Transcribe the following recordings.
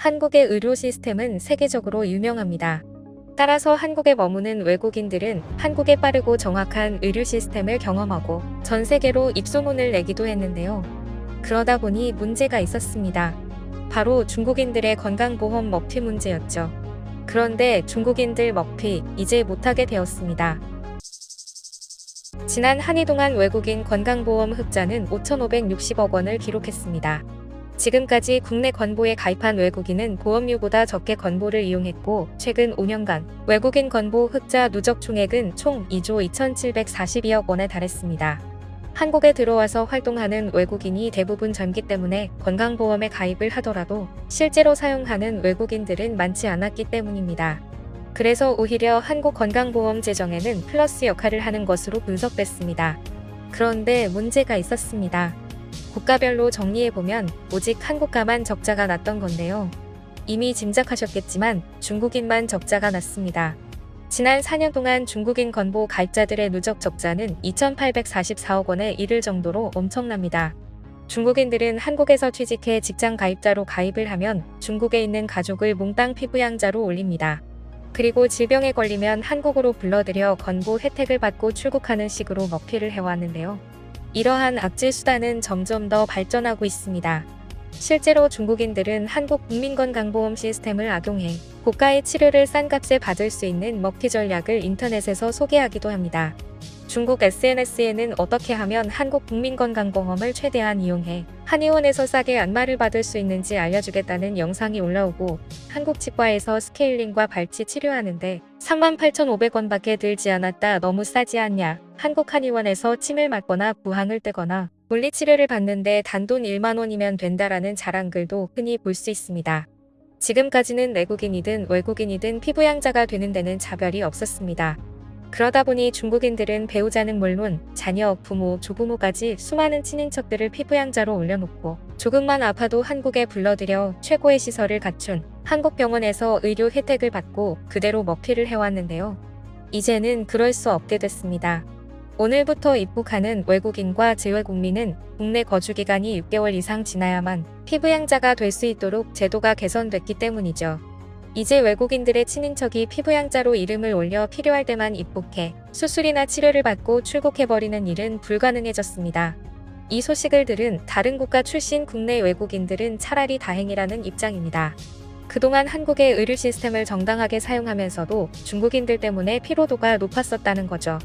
한국의 의료 시스템은 세계적으로 유명합니다. 따라서 한국에 머무는 외국인들은 한국의 빠르고 정확한 의료 시스템을 경험하고 전 세계로 입소문을 내기도 했는데요. 그러다 보니 문제가 있었습니다. 바로 중국인들의 건강보험 먹튀 문제였죠. 그런데 중국인들 먹튀 이제 못하게 되었습니다. 지난 한해 동안 외국인 건강보험 흑자는 5,560억 원을 기록했습니다. 지금까지 국내 건보에 가입한 외국인은 보험료보다 적게 건보를 이용했고 최근 5년간 외국인 건보 흑자 누적 총액은 총 2조 2,742억 원에 달했습니다. 한국에 들어와서 활동하는 외국인이 대부분 젊기 때문에 건강보험에 가입을 하더라도 실제로 사용하는 외국인들은 많지 않았기 때문입니다. 그래서 오히려 한국 건강보험 재정에는 플러스 역할을 하는 것으로 분석됐습니다. 그런데 문제가 있었습니다. 국가별로 정리해보면 오직 한 국가만 적자가 났던 건데요. 이미 짐작하셨겠지만 중국인만 적자가 났습니다. 지난 4년 동안 중국인 건보 가입자들의 누적 적자는 2,844억 원에 이를 정도로 엄청납니다. 중국인들은 한국에서 취직해 직장 가입자로 가입을 하면 중국에 있는 가족을 몽땅 피부양자로 올립니다. 그리고 질병에 걸리면 한국으로 불러들여 건보 혜택을 받고 출국하는 식으로 먹튀를 해왔는데요. 이러한 악질 수단은 점점 더 발전하고 있습니다. 실제로 중국인들은 한국 국민건강보험 시스템을 악용해 고가의 치료를 싼 값에 받을 수 있는 먹튀 전략을 인터넷에서 소개하기도 합니다. 중국 SNS에는 어떻게 하면 한국 국민건강보험을 최대한 이용해 한의원에서 싸게 안마를 받을 수 있는지 알려주겠다는 영상이 올라오고 한국 치과에서 스케일링과 발치 치료하는데 38,500원밖에 들지 않았다 너무 싸지 않냐 한국 한의원에서 침을 맞거나 부항을 뜨거나 물리치료를 받는데 단돈 1만원이면 된다라는 자랑글도 흔히 볼 수 있습니다. 지금까지는 내국인이든 외국인이든 피부양자가 되는 데는 차별이 없었습니다. 그러다 보니 중국인들은 배우자는 물론 자녀, 부모, 조부모까지 수많은 친인척들을 피부양자로 올려놓고 조금만 아파도 한국에 불러들여 최고의 시설을 갖춘 한국 병원에서 의료 혜택을 받고 그대로 먹튀를 해왔는데요. 이제는 그럴 수 없게 됐습니다. 오늘부터 입국하는 외국인과 재외국민은 국내 거주 기간이 6개월 이상 지나야만 피부양자가 될 수 있도록 제도가 개선됐기 때문이죠. 이제 외국인들의 친인척이 피부양자로 이름을 올려 필요할 때만 입국해 수술이나 치료를 받고 출국해버리는 일은 불가능해졌습니다. 이 소식을 들은 다른 국가 출신 국내 외국인들은 차라리 다행이라는 입장입니다. 그동안 한국의 의료 시스템을 정당하게 사용하면서도 중국인들 때문에 피로도가 높았었다는 거죠.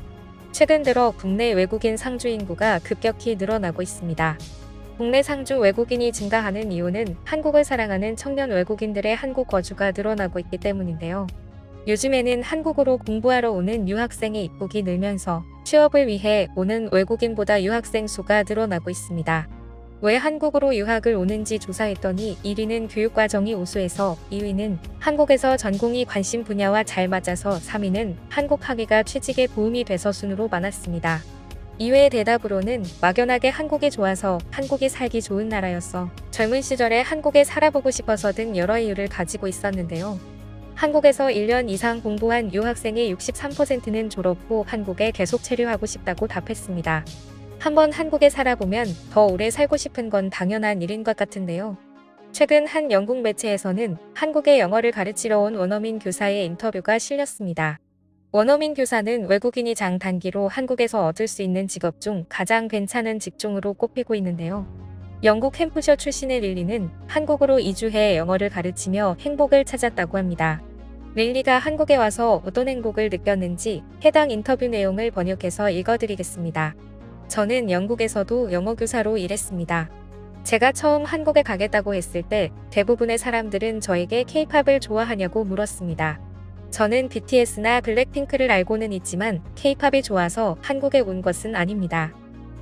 최근 들어 국내 외국인 상주 인구가 급격히 늘어나고 있습니다. 국내 상주 외국인이 증가하는 이유는 한국을 사랑하는 청년 외국인들의 한국 거주가 늘어나고 있기 때문인데요. 요즘에는 한국으로 공부하러 오는 유학생의 입국이 늘면서 취업을 위해 오는 외국인보다 유학생 수가 늘어나고 있습니다. 왜 한국으로 유학을 오는지 조사했더니 1위는 교육과정이 우수해서 2위는 한국에서 전공이 관심 분야와 잘 맞아서 3위는 한국 학위가 취직에 도움이 돼서 순으로 많았습니다. 이외의 대답으로는 막연하게 한국이 좋아서 한국이 살기 좋은 나라였어. 젊은 시절에 한국에 살아보고 싶어서 등 여러 이유를 가지고 있었는데요. 한국에서 1년 이상 공부한 유학생의 63%는 졸업 후 한국에 계속 체류하고 싶다고 답했습니다. 한번 한국에 살아보면 더 오래 살고 싶은 건 당연한 일인 것 같은데요. 최근 한 영국 매체에서는 한국에 영어를 가르치러 온 원어민 교사의 인터뷰가 실렸습니다. 원어민 교사는 외국인이 장 단기로 한국에서 얻을 수 있는 직업 중 가장 괜찮은 직종으로 꼽히고 있는데요. 영국 햄프셔 출신의 릴리는 한국으로 이주해 영어를 가르치며 행복을 찾았다고 합니다. 릴리가 한국에 와서 어떤 행복을 느꼈는지 해당 인터뷰 내용을 번역해서 읽어드리겠습니다. 저는 영국에서도 영어 교사로 일했습니다. 제가 처음 한국에 가겠다고 했을 때 대부분의 사람들은 저에게 케이팝을 좋아하냐고 물었습니다. 저는 BTS나 블랙핑크를 알고는 있지만 케이팝이 좋아서 한국에 온 것은 아닙니다.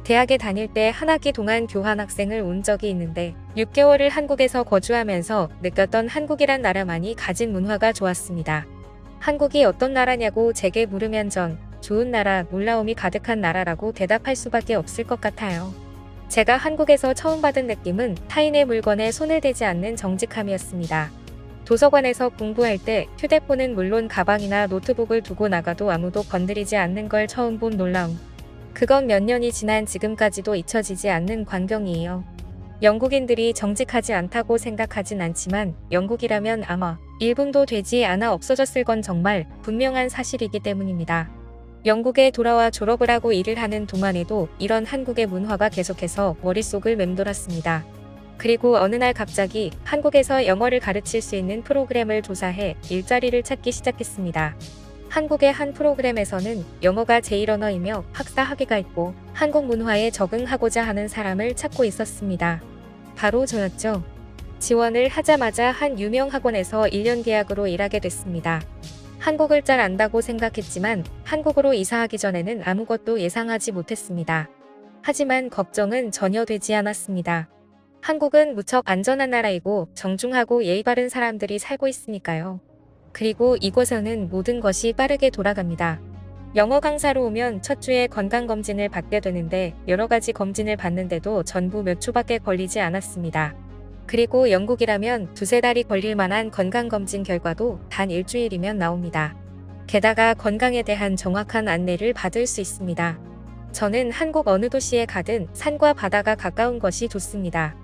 대학에 다닐 때 한 학기 동안 교환 학생을 온 적이 있는데 6개월을 한국에서 거주하면서 느꼈던 한국이란 나라만이 가진 문화가 좋았습니다. 한국이 어떤 나라냐고 제게 물으면 전 좋은 나라, 놀라움이 가득한 나라라고 대답할 수밖에 없을 것 같아요. 제가 한국에서 처음 받은 느낌은 타인의 물건에 손을 대지 않는 정직함이었습니다. 도서관에서 공부할 때 휴대폰은 물론 가방이나 노트북을 두고 나가도 아무도 건드리지 않는 걸 처음 본 놀라움. 그건 몇 년이 지난 지금까지도 잊혀지지 않는 광경이에요. 영국인들이 정직하지 않다고 생각하진 않지만 영국이라면 아마 1분도 되지 않아 없어졌을 건 정말 분명한 사실이기 때문입니다. 영국에 돌아와 졸업을 하고 일을 하는 동안에도 이런 한국의 문화가 계속해서 머릿속을 맴돌았습니다. 그리고 어느 날 갑자기 한국에서 영어를 가르칠 수 있는 프로그램을 조사해 일자리를 찾기 시작했습니다. 한국의 한 프로그램에서는 영어가 제일 언어이며 학사 학위가 있고 한국 문화에 적응하고자 하는 사람을 찾고 있었습니다. 바로 저였죠. 지원을 하자마자 한 유명 학원에서 1년 계약으로 일하게 됐습니다. 한국을 잘 안다고 생각했지만 한국으로 이사하기 전에는 아무것도 예상하지 못했습니다. 하지만 걱정은 전혀 되지 않았습니다. 한국은 무척 안전한 나라이고 정중하고 예의 바른 사람들이 살고 있으니까요. 그리고 이곳에는 모든 것이 빠르게 돌아갑니다. 영어 강사로 오면 첫 주에 건강검진을 받게 되는데 여러 가지 검진을 받는데도 전부 몇 초밖에 걸리지 않았습니다. 그리고 영국이라면 두세 달이 걸릴 만한 건강검진 결과도 단 일주일이면 나옵니다. 게다가 건강에 대한 정확한 안내를 받을 수 있습니다. 저는 한국 어느 도시에 가든 산과 바다가 가까운 것이 좋습니다.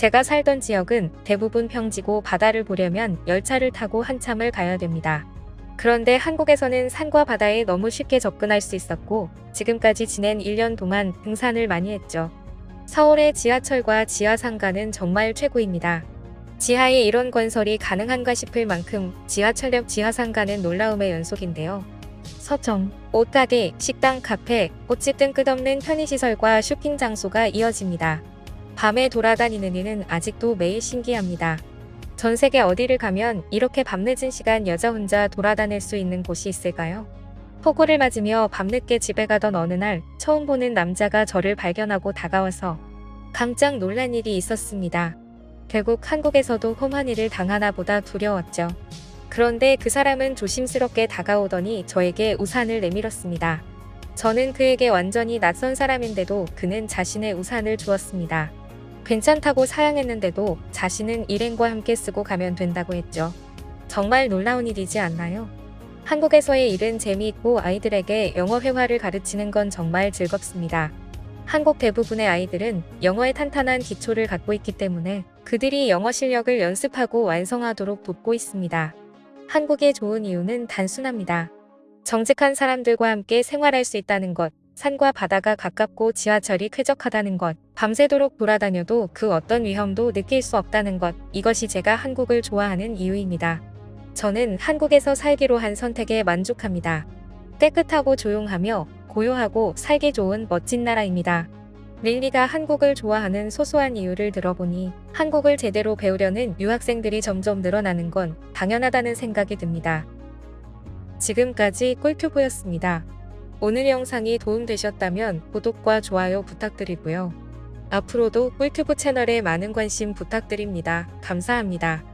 제가 살던 지역은 대부분 평지고 바다를 보려면 열차를 타고 한참을 가야 됩니다. 그런데 한국에서는 산과 바다에 너무 쉽게 접근할 수 있었고 지금까지 지낸 1년 동안 등산을 많이 했죠. 서울의 지하철과 지하상가는 정말 최고입니다. 지하에 이런 건설이 가능한가 싶을 만큼 지하철역 지하상가는 놀라움의 연속인데요. 서점, 옷가게, 식당, 카페, 꽃집 등 끝없는 편의시설과 쇼핑 장소가 이어집니다. 밤에 돌아다니는 이는 아직도 매일 신기합니다. 전 세계 어디를 가면 이렇게 밤늦은 시간 여자 혼자 돌아다닐 수 있는 곳이 있을까요? 폭우를 맞으며 밤늦게 집에 가던 어느 날 처음 보는 남자가 저를 발견하고 다가와서 깜짝 놀란 일이 있었습니다. 결국 한국에서도 험한 일을 당하나 보다 두려웠죠. 그런데 그 사람은 조심스럽게 다가오더니 저에게 우산을 내밀었습니다. 저는 그에게 완전히 낯선 사람인데도 그는 자신의 우산을 주었습니다. 괜찮다고 사양했는데도 자신은 일행과 함께 쓰고 가면 된다고 했죠. 정말 놀라운 일이지 않나요? 한국에서의 일은 재미있고 아이들에게 영어 회화를 가르치는 건 정말 즐겁습니다. 한국 대부분의 아이들은 영어에 탄탄한 기초를 갖고 있기 때문에 그들이 영어 실력을 연습하고 완성하도록 돕고 있습니다. 한국에 좋은 이유는 단순합니다. 정직한 사람들과 함께 생활할 수 있다는 것, 산과 바다가 가깝고 지하철이 쾌적하다는 것, 밤새도록 돌아다녀도 그 어떤 위험도 느낄 수 없다는 것, 이것이 제가 한국을 좋아하는 이유입니다. 저는 한국에서 살기로 한 선택에 만족합니다. 깨끗하고 조용하며 고요하고 살기 좋은 멋진 나라입니다. 릴리가 한국을 좋아하는 소소한 이유를 들어보니 한국을 제대로 배우려는 유학생들이 점점 늘어나는 건 당연하다는 생각이 듭니다. 지금까지 꿀튜브였습니다. 오늘 영상이 도움되셨다면 구독과 좋아요 부탁드리고요. 앞으로도 꿀튜브 채널에 많은 관심 부탁드립니다. 감사합니다.